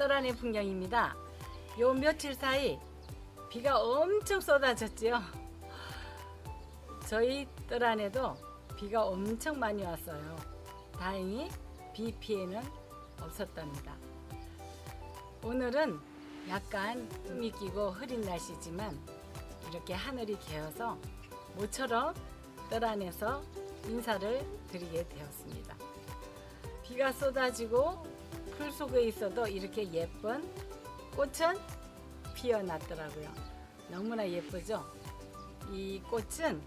떠라의 풍경입니다. 요 며칠 사이 비가 엄청 쏟아졌지요. 저희 떠란에도 비가 엄청 많이 왔어요. 다행히 비 피해는 없었답니다. 오늘은 약간 꿈이 끼고 흐린 날씨지만 이렇게 하늘이 개어서 모처럼 떠란에서 인사를 드리게 되었습니다. 비가 쏟아지고 풀 속에 있어도 이렇게 예쁜 꽃은 피어났더라고요. 너무나 예쁘죠? 이 꽃은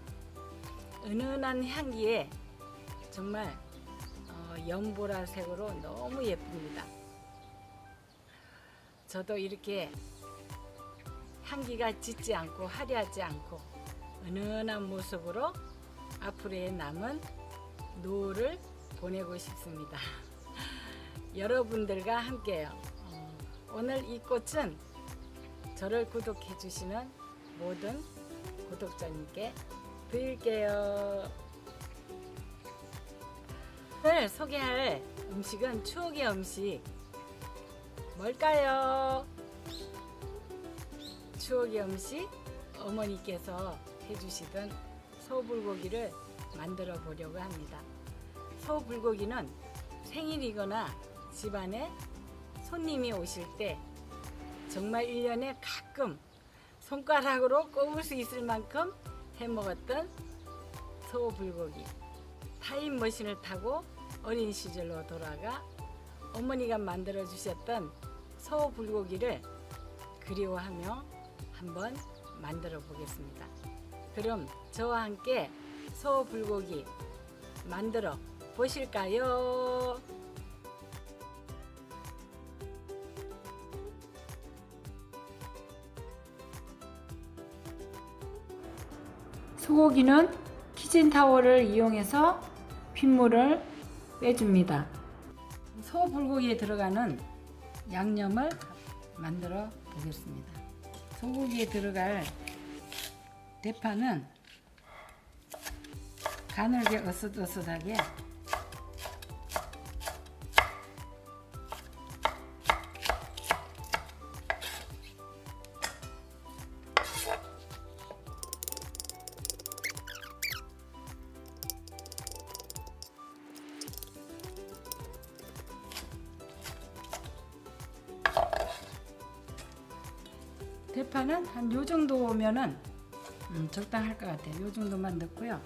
은은한 향기에 정말 어, 연보라색으로 너무 예쁩니다. 저도 이렇게 향기가 짙지 않고 화려하지 않고 은은한 모습으로 앞으로의 남은 노후를 보내고 싶습니다. 여러분들과 함께요. 어, 오늘 이 꽃은 저를 구독해 주시는 모든 구독자님께 드릴게요. 오늘 소개할 음식은 추억의 음식 뭘까요? 추억의 음식 어머니께서 해주시던 소불고기를 만들어 보려고 합니다. 소불고기는 생일이거나 집안에 손님이 오실 때 정말 1년에 가끔 손가락으로 꼽을 수 있을 만큼 해 먹었던 소불고기. 타임머신을 타고 어린 시절로 돌아가 어머니가 만들어 주셨던 소불고기를 그리워하며 한번 만들어 보겠습니다. 그럼 저와 함께 소불고기 만들어 보실까요? 소고기는 키친타월을 이용해서 핏물을 빼줍니다. 소불고기에 들어가는 양념을 만들어 보겠습니다. 소고기에 들어갈 대파는 가늘게 어슷어슷하게 대파는 한요 정도면은 음, 적당할 것 같아요. 요 정도만 넣고요.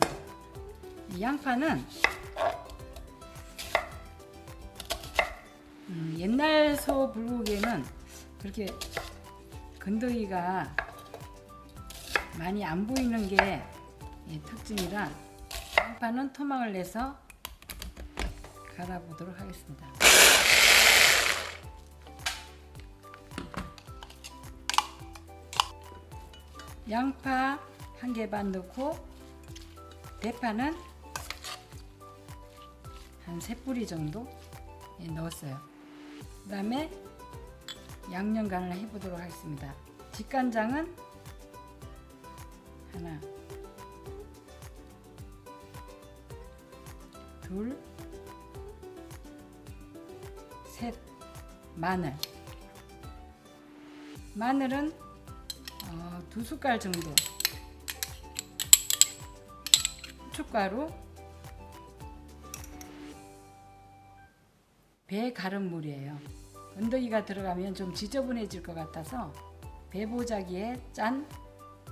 이 양파는 음, 옛날 소 불고기에는 그렇게 건더기가 많이 안 보이는 게 예, 특징이라 양파는 토막을 내서 갈아보도록 하겠습니다. 양파 한 개 반 넣고 대파는 한세 뿌리 정도 예, 넣었어요. 그 다음에 양념 간을 해보도록 하겠습니다. 직간장은 하나, 둘, 셋, 마늘. 마늘은 어, 두 숟갈 정도. 후춧가루. 배 가른 물이에요. 언더기가 들어가면 좀 지저분해질 것 같아서 배보자기에 짠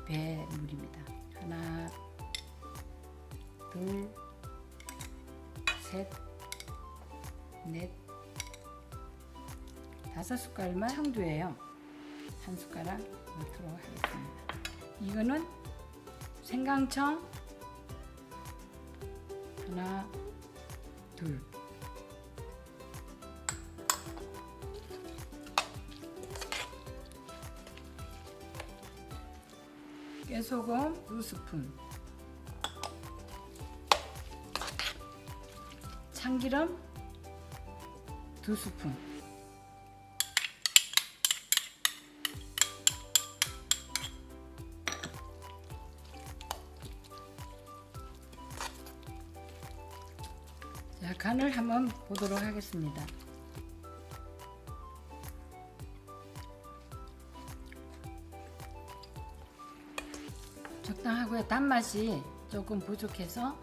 배물입니다. 하나 둘 셋 넷. 다섯 숟갈만 청두예요 한 숟가락 넣도록 하겠습니다. 이거는 생강청 하나, 둘. 깨소금 두 스푼. 참기름 두 스푼. 자, 간을 한번 보도록 하겠습니다. 적당하고요. 단맛이 조금 부족해서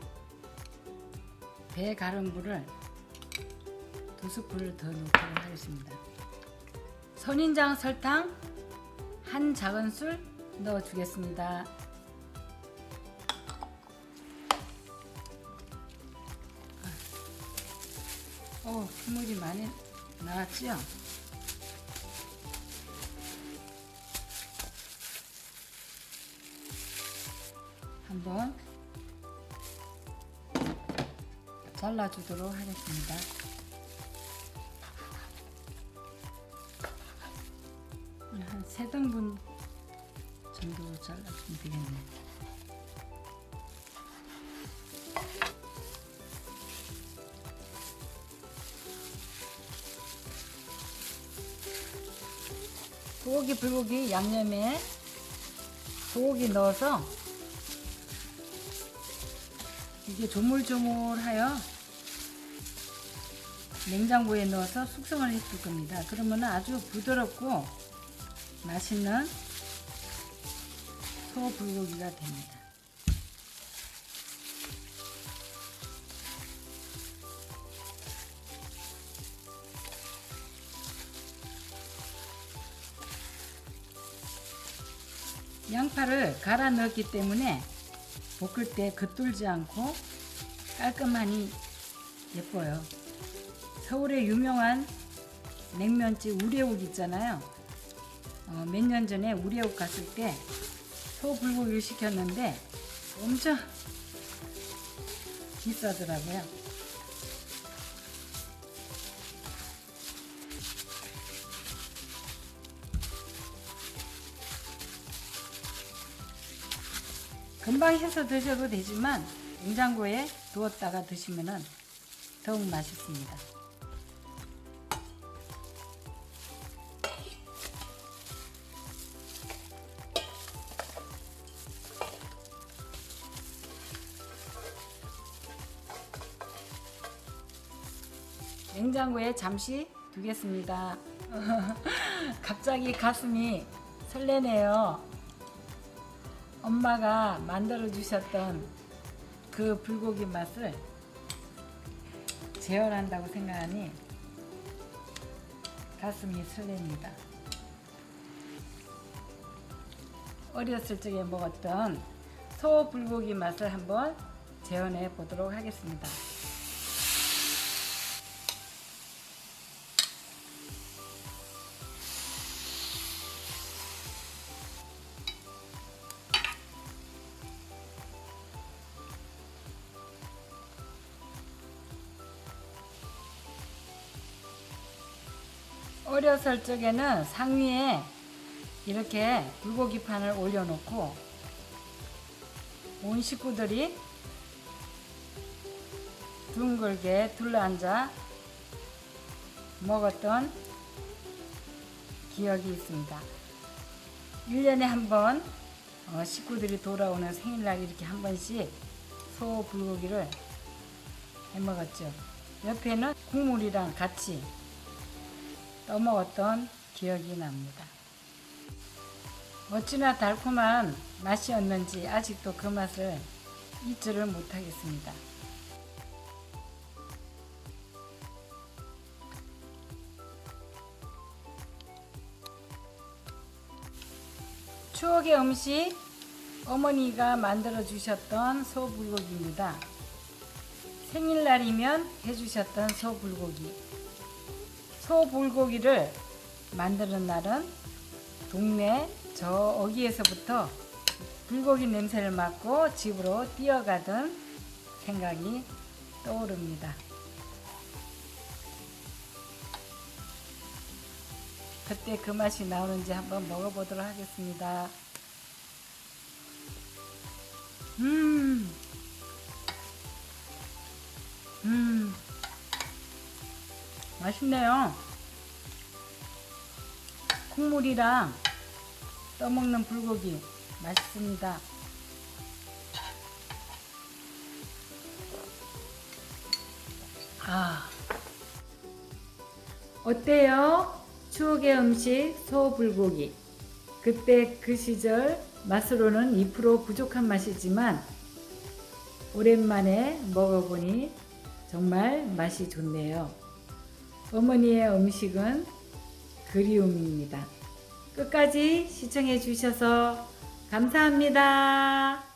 배 가른 물을 두 스푼을 더 넣도록 하겠습니다. 선인장 설탕 한 작은술 넣어주겠습니다. 어, 국물이 많이 나왔지요? 한번 잘라주도록 하겠습니다. 한세 등분 정도 잘라주면 되겠네. 소고기 불고기 양념에 소고기 넣어서 이게 조물조물하여 냉장고에 넣어서 숙성을 해줄 겁니다. 그러면 아주 부드럽고 맛있는 소 불고기가 됩니다. 양파를 갈아 넣었기 때문에 볶을 때 겉돌지 않고 깔끔하니 예뻐요. 서울의 유명한 냉면집 우레옥 있잖아요. 어, 몇 년 전에 우레옥 갔을 때 소불고기를 시켰는데 엄청 비싸더라고요. 금방 해서 드셔도 되지만 냉장고에 두었다가 드시면 더욱 맛있습니다. 냉장고에 잠시 두겠습니다. 갑자기 가슴이 설레네요. 엄마가 만들어 주셨던 그 불고기 맛을 재현한다고 생각하니 가슴이 설렙니다. 어렸을 적에 먹었던 소 불고기 맛을 한번 재현해 보도록 하겠습니다. 어렸을 적에는 상위에 이렇게 불고기 판을 올려놓고 온 식구들이 둥글게 둘러앉아 먹었던 기억이 있습니다. 1년에 한번 어, 식구들이 돌아오는 생일날 이렇게 한 번씩 소 불고기를 해 먹었죠. 옆에는 국물이랑 같이 떠먹었던 기억이 납니다. 어찌나 달콤한 맛이었는지 아직도 그 맛을 잊지를 못하겠습니다. 추억의 음식 어머니가 만들어 주셨던 소불고기입니다. 생일날이면 해주셨던 소불고기. 소불고기를 만드는 날은 동네 저어기에서부터 불고기 냄새를 맡고 집으로 뛰어가던 생각이 떠오릅니다. 그때 그 맛이 나오는지 한번 먹어보도록 하겠습니다. 음, 음, 맛있네요. 콩물이랑 떠먹는 불고기 맛있습니다. 아, 어때요? 추억의 음식 소불고기. 그때 그 시절 맛으로는 2% 부족한 맛이지만 오랜만에 먹어보니 정말 맛이 좋네요. 어머니의 음식은 그리움입니다. 끝까지 시청해 주셔서 감사합니다.